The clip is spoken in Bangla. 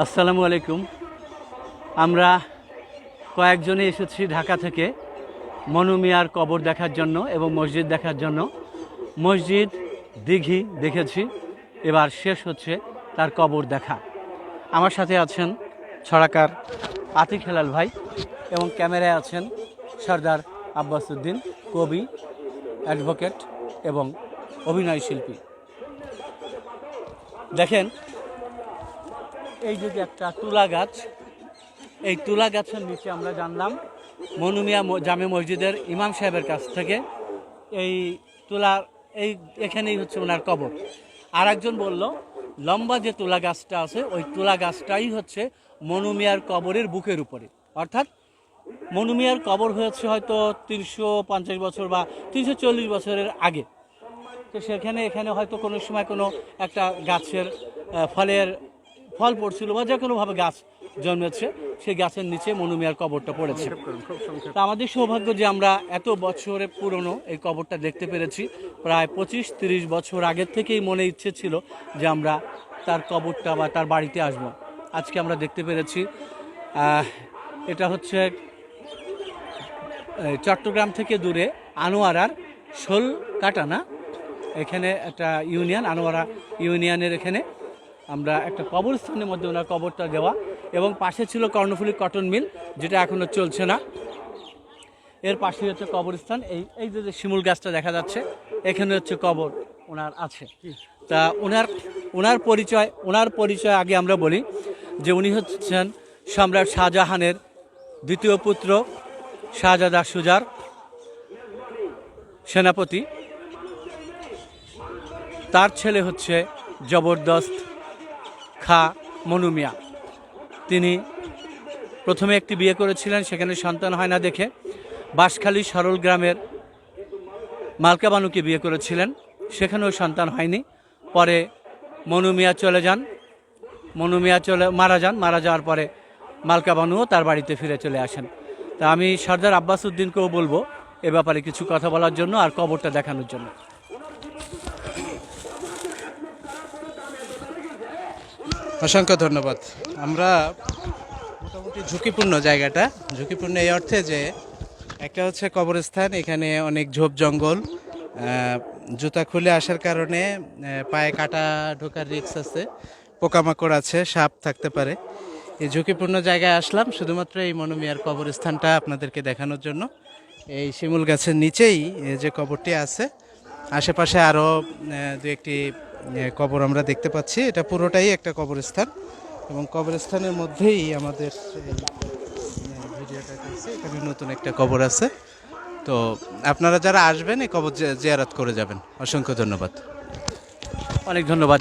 আসসালামু আলাইকুম। আমরা কয়েকজনে এসেছি ঢাকা থেকে মনুমিয়ার কবর দেখার জন্য এবং মসজিদ দেখার জন্য। মসজিদ দিঘি দেখেছি, এবার শেষ হচ্ছে তার কবর দেখা। আমার সাথে আছেন ছড়াকার আতিক হেলাল ভাই এবং ক্যামেরায় আছেন সর্দার আব্বাসুদ্দিন কবি, অ্যাডভোকেট এবং অভিনয় শিল্পী। দেখেন এই যে একটা তুলা গাছ, এই তুলা গাছের নিচে আমরা জানলাম, মনুমিয়া জামে মসজিদের ইমাম সাহেবের কাছ থেকে এই তুলা, এই এখানেই হচ্ছে ওনার কবর। আর একজন বলল, লম্বা যে তুলা গাছটা আছে, ওই তুলা গাছটাই হচ্ছে মনুমিয়ার কবরের বুকের উপরে। অর্থাৎ মনুমিয়ার কবর হয়েছে হয়তো তিনশো পঞ্চাশ বছর বা তিনশো চল্লিশ বছরের আগে। তো সেখানে, এখানে হয়তো কোনো সময় কোনো একটা গাছের ফলের ফল পড়ছিল বা যে কোনোভাবে গাছ জন্মেছে, সেই গাছের নিচে মনুমিয়ার কবরটা পড়েছে। তা আমাদের সৌভাগ্য যে আমরা এত বছরে পুরনো এই কবরটা দেখতে পেরেছি। প্রায় পঁচিশ তিরিশ বছর আগের থেকেই মনে ইচ্ছে ছিল যে আমরা তার কবরটা বা তার বাড়িতে আসব। আজকে আমরা দেখতে পেরেছি এটা হচ্ছে চট্টগ্রাম থেকে দূরে আনোয়ারার শোল কাটানা এখানে একটা ইউনিয়ন, আনোয়ারা ইউনিয়নের এখানে। আমরা একটা কবরস্থানের মধ্যে ওনার কবরটা দেওয়া এবং পাশে ছিল কর্ণফুলী কটন মিল, যেটা এখনও চলছে না। এর পাশে হচ্ছে কবরস্থান, এই এই যে শিমুল গাছটা দেখা যাচ্ছে, এখানে হচ্ছে কবর ওনার আছে। তা ওনার ওনার পরিচয় ওনার পরিচয় আগে আমরা বলি যে উনি হচ্ছেন সম্রাট শাহজাহানের দ্বিতীয় পুত্র শাহজাদা সুজার সেনাপতি। তার ছেলে হচ্ছে জবরদস্ত খা মনুমিয়া তিনি প্রথমে একটি বিয়ে করেছিলেন, সেখানে সন্তান হয় না দেখে। বাঁশখালী সরল গ্রামের মালকাবানুকে বিয়ে করেছিলেন, সেখানেও সন্তান হয়নি। পরে মনুমিয়া চলে যান। মনুমিয়া চলে, মারা যান। মারা যাওয়ার পরে মালকাবানুও তার বাড়িতে ফিরে চলে আসেন। তা আমি সর্দার আব্বাস উদ্দিনকেও বলব এ ব্যাপারে কিছু কথা বলার জন্য আর কবরটা দেখানোর জন্য। অসংখ্য ধন্যবাদ। আমরা মোটামুটি ঝুঁকিপূর্ণ জায়গাটা। ঝুঁকিপূর্ণ এই অর্থে যে একটা হচ্ছে কবরস্থান, এখানে অনেক ঝোপ জঙ্গল জুতা খুলে আসার কারণে পায়ে কাটা ঢোকার রিক্স আছে, পোকামাকড় আছে, সাপ থাকতে পারে। এই ঝুঁকিপূর্ণ জায়গায় আসলাম শুধুমাত্র এই মনোমিয়ার কবরস্থানটা আপনাদেরকে দেখানোর জন্য। এই শিমুল গাছের নিচেই যে কবরটি আছে, আশেপাশে আরও দু একটি কবর আমরা দেখতে পাচ্ছি। এটা পুরোটাই একটা কবরস্থান এবং কবরস্থানের মধ্যেই আমাদের ভিডিওটা এখানে নতুন একটা কবর আছে। তো আপনারা যারা আসবেন, এই কবর জিয়ারত করে যাবেন। অসংখ্য ধন্যবাদ। অনেক ধন্যবাদ।